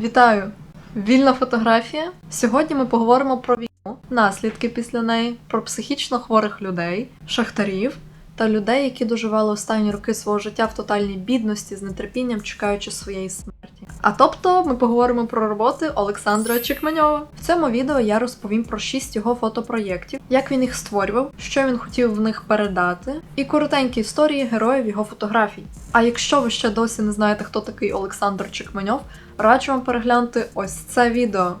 Вітаю! Вільна фотографія. Сьогодні ми поговоримо про війну, наслідки після неї, про психічно хворих людей, шахтарів та людей, які доживали останні роки свого життя в тотальній бідності з нетерпінням чекаючи своєї смерті. А тобто ми поговоримо про роботи Олександра Чекменьова. В цьому відео я розповім про шість його фотопроєктів, як він їх створював, що він хотів в них передати, і коротенькі історії героїв його фотографій. А якщо ви ще досі не знаєте, хто такий Олександр Чекменьов, раджу вам переглянути ось це відео.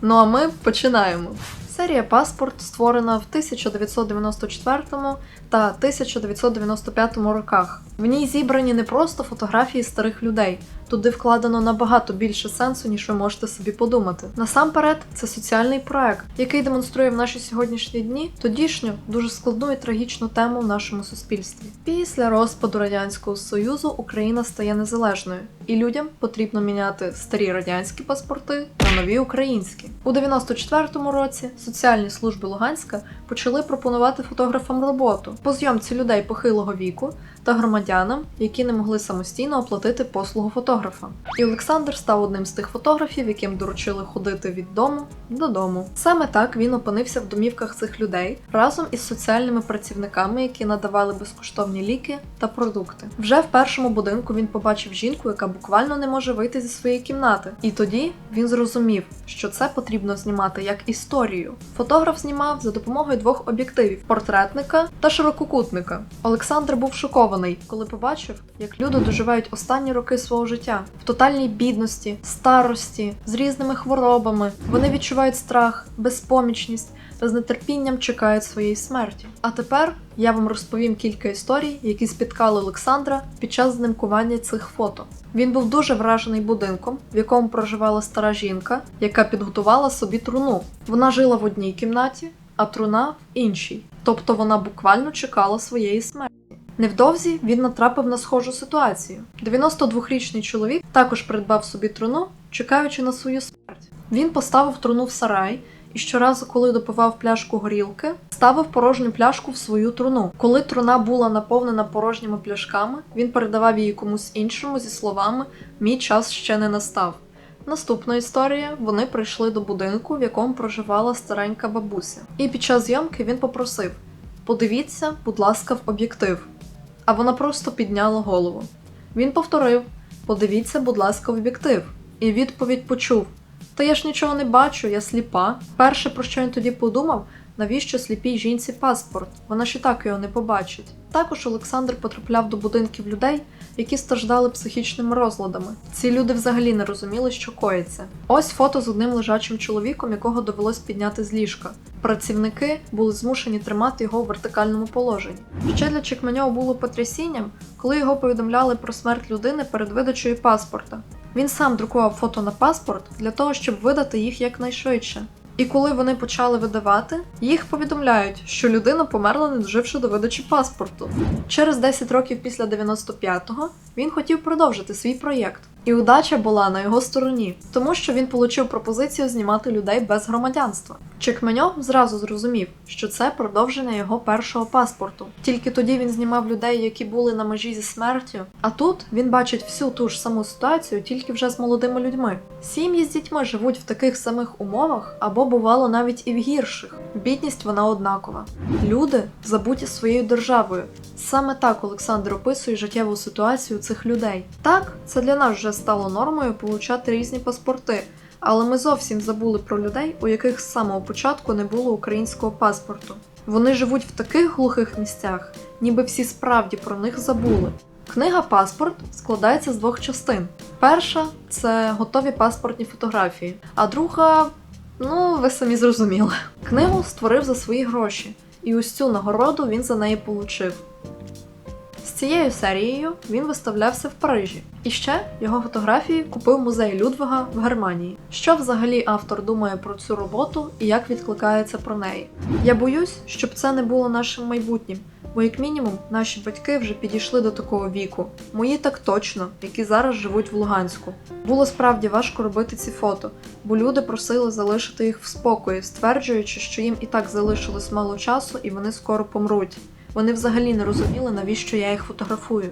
Ну а ми починаємо. Серія Паспорт створена в 1994 та 1995 роках. В ній зібрані не просто фотографії старих людей. Туди вкладено набагато більше сенсу, ніж ви можете собі подумати. Насамперед, це соціальний проект, який демонструє в наші сьогоднішні дні тодішню дуже складну і трагічну тему в нашому суспільстві. Після розпаду радянського союзу Україна стає незалежною, і людям потрібно міняти старі радянські паспорти на нові українські. У 94-му році соціальні служби Луганська почали пропонувати фотографам роботу по зйомці людей похилого віку та громадянам, які не могли самостійно оплатити послугу фотографа. І Олександр став одним з тих фотографів, яким доручили ходити від дому додому. Саме так він опинився в домівках цих людей разом із соціальними працівниками, які надавали безкоштовні ліки та продукти. Вже в першому будинку він побачив жінку, яка буквально не може вийти зі своєї кімнати. І тоді він зрозумів, що це потрібно знімати як історію. Фотограф знімав за допомогою двох об'єктивів портретника та ширококутника. Олександр був шокований, коли побачив, як люди доживають останні роки свого життя в тотальній бідності, старості, з різними хворобами. Вони відчувають страх, безпомічність та з нетерпінням чекають своєї смерті. А тепер я вам розповім кілька історій, які спіткали Олександра під час знімкування цих фото. Він був дуже вражений будинком, в якому проживала стара жінка, яка підготувала собі труну. Вона жила в одній кімнаті, а труна в іншій. Тобто вона буквально чекала своєї смерті. Невдовзі він натрапив на схожу ситуацію. 92-річний чоловік також придбав собі труну, чекаючи на свою смерть. Він поставив труну в сарай і щоразу, коли допивав пляшку горілки, ставив порожню пляшку в свою труну. Коли труна була наповнена порожніми пляшками, він передавав її комусь іншому зі словами Мій час ще не настав. Наступна історія: вони прийшли до будинку, в якому проживала старенька бабуся. І під час зйомки він попросив: Подивіться, будь ласка, в об'єктив. А вона просто підняла голову. Він повторив: Подивіться, будь ласка, в об'єктив. І відповідь почув: Та я ж нічого не бачу, я сліпа. Перше, про що він тоді подумав, навіщо сліпій жінці паспорт? Вона і так його не побачить. Також Олександр потрапляв до будинків людей, які страждали психічними розладами. Ці люди взагалі не розуміли, що коїться. Ось фото з одним лежачим чоловіком, якого довелось підняти з ліжка. Працівники були змушені тримати його в вертикальному положенні. Ще для Чекменьова було потрясінням, коли його повідомляли про смерть людини перед видачею паспорта. Він сам друкував фото на паспорт для того, щоб видати їх якнайшвидше. І коли вони почали видавати, їх повідомляють, що людина померла, не доживши до видачі паспорту. Через 10 років після 95-го він хотів продовжити свій проєкт. І удача була на його стороні, тому що він отримав пропозицію знімати людей без громадянства. Чекменьов зразу зрозумів, що це продовження його першого паспорту. Тільки тоді він знімав людей, які були на межі зі смертю. А тут він бачить всю ту ж саму ситуацію, тільки вже з молодими людьми. Сім'ї з дітьми живуть в таких самих умовах або бувало навіть і в гірших. Бідність вона однакова. Люди забуті своєю державою. Саме так Олександр описує життєву ситуацію цих людей. Так, це для нас вже стало нормою получати різні паспорти. Але ми зовсім забули про людей, у яких з самого початку не було українського паспорту. Вони живуть в таких глухих місцях, ніби всі справді про них забули. Книга Паспорт складається з двох частин. Перша це готові паспортні фотографії, а друга, ну ви самі зрозуміли. Книгу створив за свої гроші, і ось цю нагороду він за неї получив. Цією серією він виставлявся в Парижі. І ще його фотографії купив музей Людвига в Германії. Що взагалі автор думає про цю роботу і як відкликається про неї? Я боюсь, щоб це не було нашим майбутнім, бо як мінімум наші батьки вже підійшли до такого віку. Мої так точно, які зараз живуть в Луганську. Було справді важко робити ці фото, бо люди просили залишити їх в спокої, стверджуючи, що їм і так залишилось мало часу і вони скоро помруть. Вони взагалі не розуміли, навіщо я їх фотографую.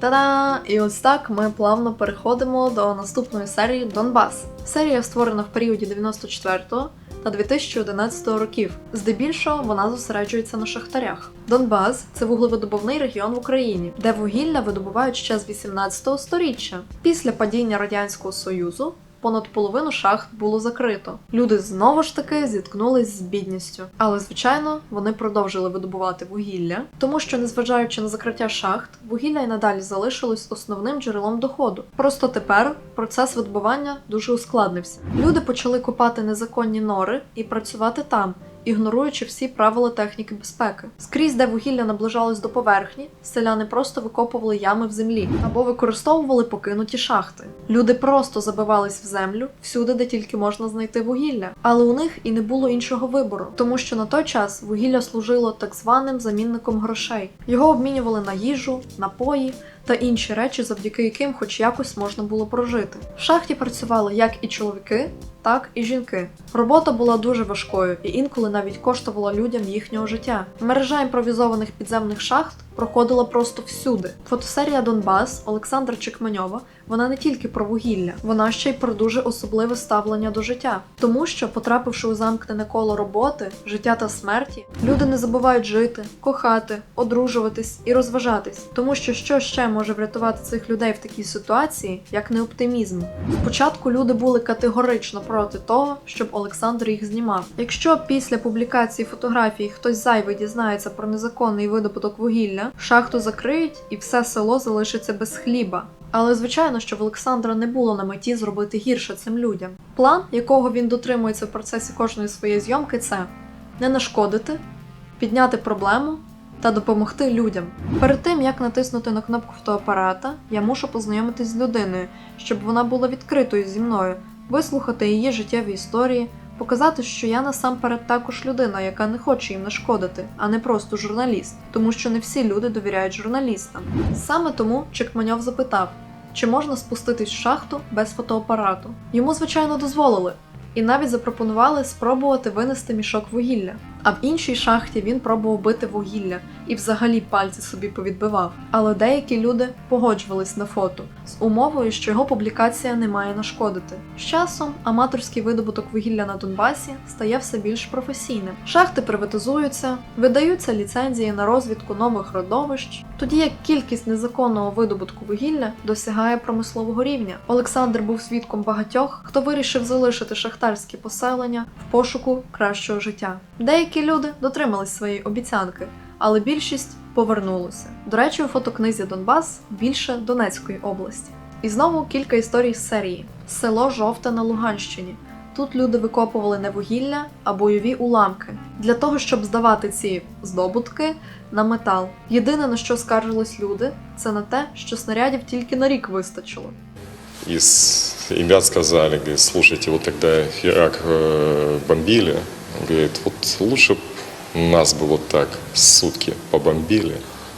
Та-да! І ось так ми плавно переходимо до наступної серії Донбас. Серія створена в періоді 94-го та 2011 років. Здебільшого вона зосереджується на шахтарях. Донбас це вуглевидобувний регіон в Україні, де вугілля видобувають ще з 18 століття. Після падіння радянського союзу. Понад половину шахт було закрито. Люди знову ж таки зіткнулись з бідністю. Але звичайно, вони продовжили видобувати вугілля, тому що, незважаючи на закриття шахт, вугілля й надалі залишилось основним джерелом доходу. Просто тепер процес видобування дуже ускладнився. Люди почали копати незаконні нори і працювати там. Ігноруючи всі правила техніки безпеки, скрізь, де вугілля наближалось до поверхні, селяни просто викопували ями в землі або використовували покинуті шахти. Люди просто забивались в землю всюди, де тільки можна знайти вугілля, але у них і не було іншого вибору, тому що на той час вугілля служило так званим замінником грошей. Його обмінювали на їжу, напої та інші речі, завдяки яким хоч якось можна було прожити. В шахті працювали як і чоловіки, так і жінки. Робота була дуже важкою і інколи навіть коштувала людям їхнього життя. Мережа імпровізованих підземних шахт проходила просто всюди. Фотосерія Донбас Олександра Чекменьова вона не тільки про вугілля, вона ще й про дуже особливе ставлення до життя, тому що, потрапивши у замкнене коло роботи, життя та смерті, люди не забувають жити, кохати, одружуватись і розважатись, тому що що ще може врятувати цих людей в такій ситуації, як не оптимізм. Спочатку люди були категорично проти того, щоб Олександр їх знімав. Якщо після публікації фотографій хтось зайвий дізнається про незаконний видобуток вугілля, шахту закриють і все село залишиться без хліба. Але звичайно, що в Олександра не було на меті зробити гірше цим людям. План, якого він дотримується в процесі кожної своєї зйомки, це не нашкодити, підняти проблему та допомогти людям. Перед тим як натиснути на кнопку фотоапарата, я мушу познайомитись з людиною, щоб вона була відкритою зі мною, вислухати її життєві історії, показати, що я насамперед також людина, яка не хоче їм нашкодити, а не просто журналіст, тому що не всі люди довіряють журналістам. Саме тому Чекманьов запитав, чи можна спуститись в шахту без фотоапарату. Йому, звичайно, дозволили. І навіть запропонували спробувати винести мішок вугілля. А в іншій шахті він пробував бити вугілля і взагалі пальці собі повідбивав. Але деякі люди погоджувались на фото з умовою, що його публікація не має нашкодити. З часом аматорський видобуток вугілля на Донбасі стає все більш професійним. Шахти приватизуються, видаються ліцензії на розвідку нових родовищ, тоді як кількість незаконного видобутку вугілля досягає промислового рівня. Олександр був свідком багатьох, хто вирішив залишити шахтарські поселення в пошуку кращого життя. Деякі люди дотримались своєї обіцянки, але більшість повернулося. До речі, у фотокнизі Донбас більше Донецької області. І знову кілька історій з серії: село Жовте на Луганщині. Тут люди викопували не вугілля, а бойові уламки для того, щоб здавати ці здобутки на метал. Єдине на що скаржились люди, це на те, що снарядів тільки на рік вистачило. из ребят сказали, слушайте, вот тогда Ирак э, бомбили, говорит, вот лучше б нас бы вот так сутки побомбили.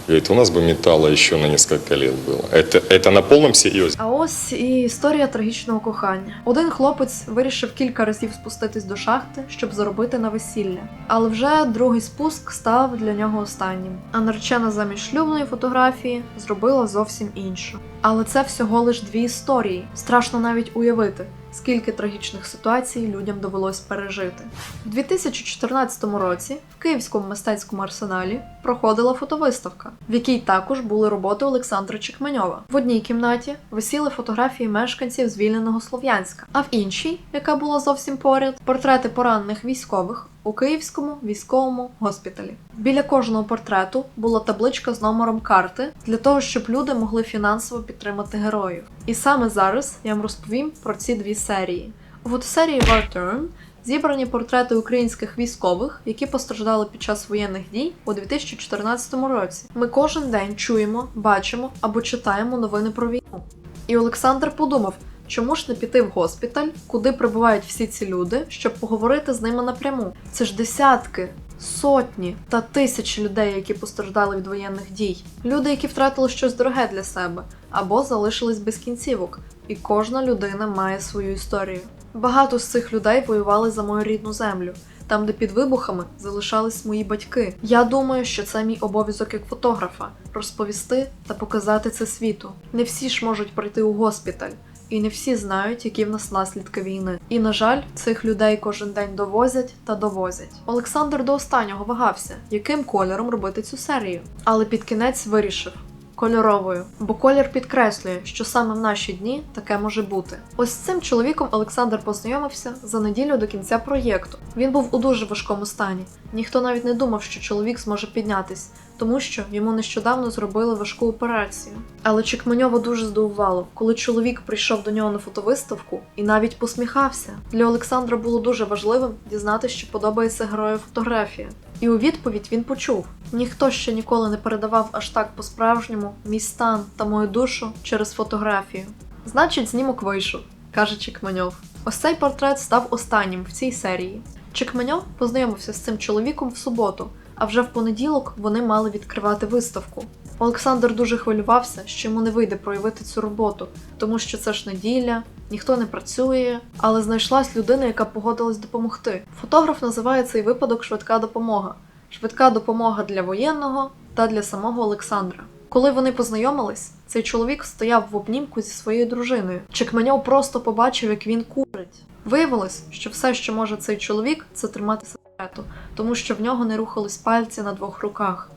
Говорит, у нас бы металла еще на несколько лет было. Это, это на полном серьезе. А ось і історія трагічного кохання. Один хлопець вирішив кілька разів спуститись до шахти, щоб заробити на весілля. Але вже другий спуск став для нього останнім. А наречена замість шлюбної фотографії зробила зовсім іншу. Але це всього лиш дві історії. Страшно навіть уявити, скільки трагічних ситуацій людям довелось пережити. У 2014 році в Київському мистецькому арсеналі проходила фотовиставка, в якій також були роботи Олександра Чекменьова. В одній кімнаті висіли фотографії мешканців звільненого Слов'янська, а в іншій, яка була зовсім поряд, портрети поранених військових. У Київському військовому госпіталі біля кожного портрету була табличка з номером карти для того, щоб люди могли фінансово підтримати героїв. І саме зараз я вам розповім про ці дві серії. У фотосерії War Turn зібрані портрети українських військових, які постраждали під час воєнних дій у 2014 році. Ми кожен день чуємо, бачимо або читаємо новини про війну. І Олександр подумав. Чому ж не піти в госпіталь, куди прибувають всі ці люди, щоб поговорити з ними напряму? Це ж десятки, сотні та тисячі людей, які постраждали від воєнних дій. Люди, які втратили щось дороге для себе або залишились без кінцівок. І кожна людина має свою історію. Багато з цих людей воювали за мою рідну землю. там, де під вибухами залишались мої батьки. Я думаю, що це мій обов'язок як фотографа розповісти та показати це світу. Не всі ж можуть прийти у госпіталь. І не всі знають, які в нас наслідки війни. І на жаль, цих людей кожен день довозять та довозять. Олександр до останнього вагався, яким кольором робити цю серію, але під кінець вирішив. Кольоровою, бо колір підкреслює, що саме в наші дні таке може бути. Ось з цим чоловіком Олександр познайомився за неділю до кінця проєкту. Він був у дуже важкому стані. Ніхто навіть не думав, що чоловік зможе піднятись, тому що йому нещодавно зробили важку операцію. Але Чекменьова дуже здивувало, коли чоловік прийшов до нього на фотовиставку і навіть посміхався. Для Олександра було дуже важливим дізнатися, що подобається герою фотографія. І у відповідь він почув: ніхто ще ніколи не передавав аж так по-справжньому мій стан та мою душу через фотографію. Значить, знімок вийшов, каже Чекменьов. Ось цей портрет став останнім в цій серії. Чекменьов познайомився з цим чоловіком в суботу, а вже в понеділок вони мали відкривати виставку. Олександр дуже хвилювався, що йому не вийде проявити цю роботу, тому що це ж неділя, ніхто не працює, але знайшлась людина, яка погодилась допомогти. Фотограф називає цей випадок швидка допомога. Швидка допомога для воєнного та для самого Олександра. Коли вони познайомились, цей чоловік стояв в обнімку зі своєю дружиною. Чекменьов просто побачив, як він курить. Виявилось, що все, що може цей чоловік, це тримати сигарету, тому що в нього не рухались пальці на двох руках.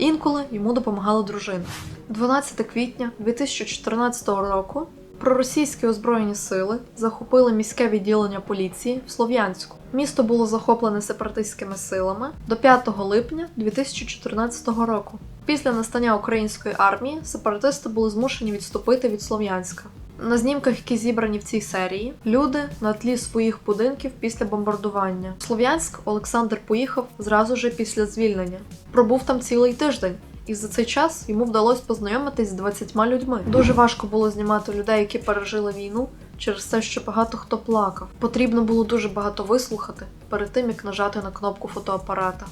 Інколи йому допомагала дружина. 12 квітня 2014 року проросійські озброєні сили захопили міське відділення поліції в Слов'янську. Місто було захоплене сепаратистськими силами до 5 липня 2014 року. Після настання української армії сепаратисти були змушені відступити від Слов'янська. На знімках, які зібрані в цій серії, люди на тлі своїх будинків після бомбардування. Слов'янськ Олександр поїхав зразу же після звільнення. Пробув там цілий тиждень. І за цей час йому вдалося познайомитись з 20 людьми. Дуже важко було знімати людей, які пережили війну, через те, що багато хто плакав. Потрібно було дуже багато вислухати перед тим, як нажати на кнопку фотоапарата.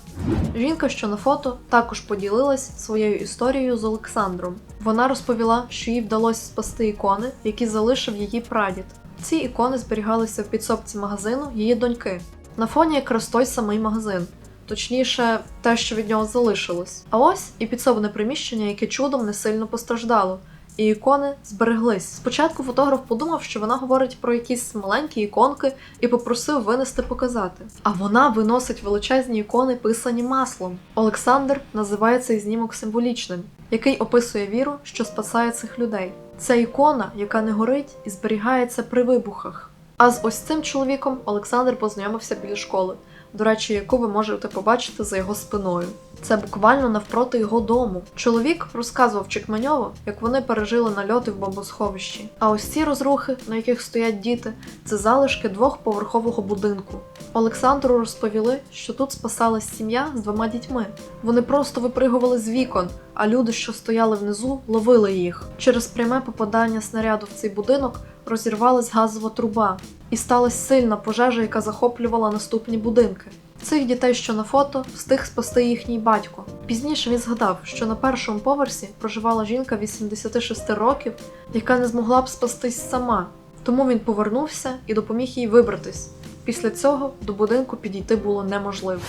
Жінка, що на фото, також поділилась своєю історією з Олександром. Вона розповіла, що їй вдалося спасти ікони, які залишив її прадід. Ці ікони зберігалися в підсобці магазину її доньки. На фоні якраз той самий магазин. Точніше, те, що від нього залишилось. А ось і підсобне приміщення, яке чудом не сильно постраждало, і ікони збереглись. Спочатку фотограф подумав, що вона говорить про якісь маленькі іконки і попросив винести показати. А вона виносить величезні ікони, писані маслом. Олександр називає цей знімок символічним, який описує віру, що спасає цих людей. Це ікона, яка не горить і зберігається при вибухах. А з ось цим чоловіком Олександр познайомився біля школи до речі, яку ви можете побачити за його спиною. Це буквально навпроти його дому. Чоловік розказував Чекменьову, як вони пережили нальоти в бомбосховищі. А ось ці розрухи, на яких стоять діти, це залишки двохповерхового будинку. Олександру розповіли, що тут спасалась сім'я з двома дітьми. Вони просто випригували з вікон, а люди, що стояли внизу, ловили їх. Через пряме попадання снаряду в цей будинок розірвалась газова труба, і сталася сильна пожежа, яка захоплювала наступні будинки. Цих дітей, що на фото, встиг спасти їхній батько. Пізніше він згадав, що на першому поверсі проживала жінка 86 років, яка не змогла б спастись сама. Тому він повернувся і допоміг їй вибратись. Після цього до будинку підійти було неможливо.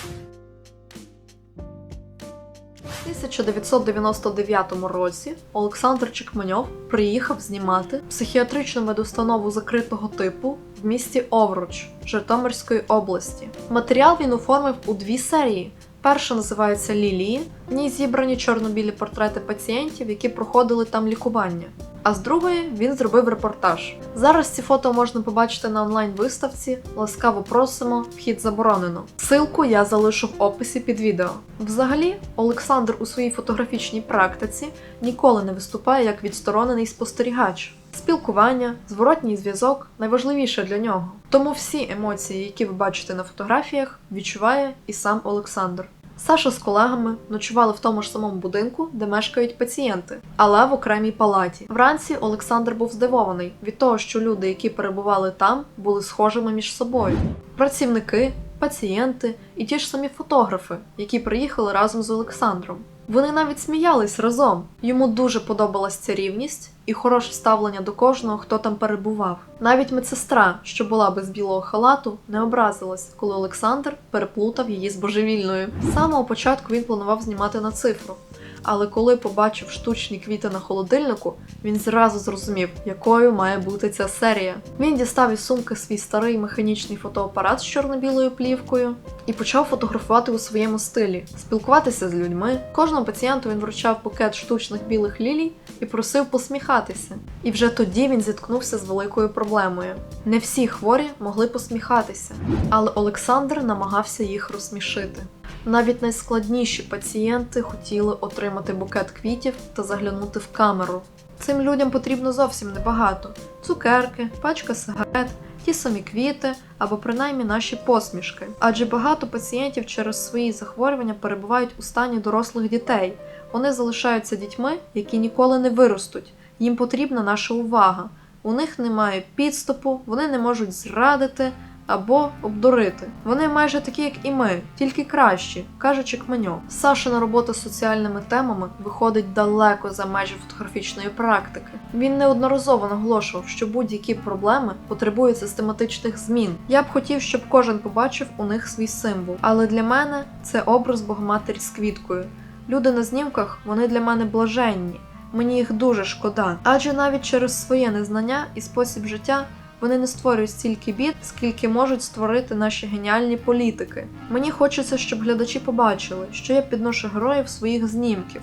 У 1999 році Олександр Чекманьов приїхав знімати психіатричну медустанову закритого типу в місті Овруч Житомирської області. Матеріал він оформив у дві серії. Перша називається Лілії. В ній зібрані чорно-білі портрети пацієнтів, які проходили там лікування. А з другої він зробив репортаж. Зараз ці фото можна побачити на онлайн-виставці. Ласкаво просимо, вхід заборонено. Силку я залишу в описі під відео. Взагалі, Олександр у своїй фотографічній практиці ніколи не виступає як відсторонений спостерігач. Спілкування, зворотній зв'язок найважливіше для нього. Тому всі емоції, які ви бачите на фотографіях, відчуває і сам Олександр. Саша з колегами ночували в тому ж самому будинку, де мешкають пацієнти, але в окремій палаті. Вранці Олександр був здивований від того, що люди, які перебували там, були схожими між собою. Працівники, пацієнти і ті ж самі фотографи, які приїхали разом з Олександром. Вони навіть сміялись разом. Йому дуже подобалась ця рівність і хороше ставлення до кожного, хто там перебував. Навіть медсестра, що була без білого халату, не образилась, коли Олександр переплутав її з божевільною. З самого початку він планував знімати на цифру. Але коли побачив штучні квіти на холодильнику, він зразу зрозумів, якою має бути ця серія. Він дістав із сумки свій старий механічний фотоапарат з чорно-білою плівкою і почав фотографувати у своєму стилі, спілкуватися з людьми. Кожному пацієнту він вручав букет штучних білих лілій і просив посміхатися. І вже тоді він зіткнувся з великою проблемою. Не всі хворі могли посміхатися, але Олександр намагався їх розсмішити. Навіть найскладніші пацієнти хотіли отримати букет квітів та заглянути в камеру. Цим людям потрібно зовсім небагато: цукерки, пачка сигарет, ті самі квіти або принаймні наші посмішки. Адже багато пацієнтів через свої захворювання перебувають у стані дорослих дітей. Вони залишаються дітьми, які ніколи не виростуть. Їм потрібна наша увага. У них немає підступу, вони не можуть зрадити або обдурити. Вони майже такі, як і ми, тільки кращі, каже Чекменьо. Сашина робота з соціальними темами виходить далеко за межі фотографічної практики. Він неодноразово наголошував, що будь-які проблеми потребують систематичних змін. Я б хотів, щоб кожен побачив у них свій символ. Але для мене це образ Богоматері з квіткою. Люди на знімках вони для мене блаженні. Мені їх дуже шкода, адже навіть через своє незнання і спосіб життя вони не створюють стільки бід, скільки можуть створити наші геніальні політики. Мені хочеться, щоб глядачі побачили, що я підношу героїв своїх знімків.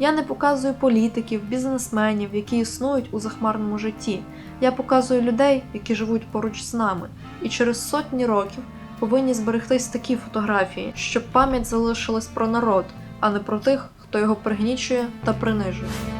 Я не показую політиків, бізнесменів, які існують у захмарному житті. Я показую людей, які живуть поруч з нами, і через сотні років повинні зберегтись такі фотографії, щоб пам'ять залишилась про народ, а не про тих, хто його пригнічує та принижує.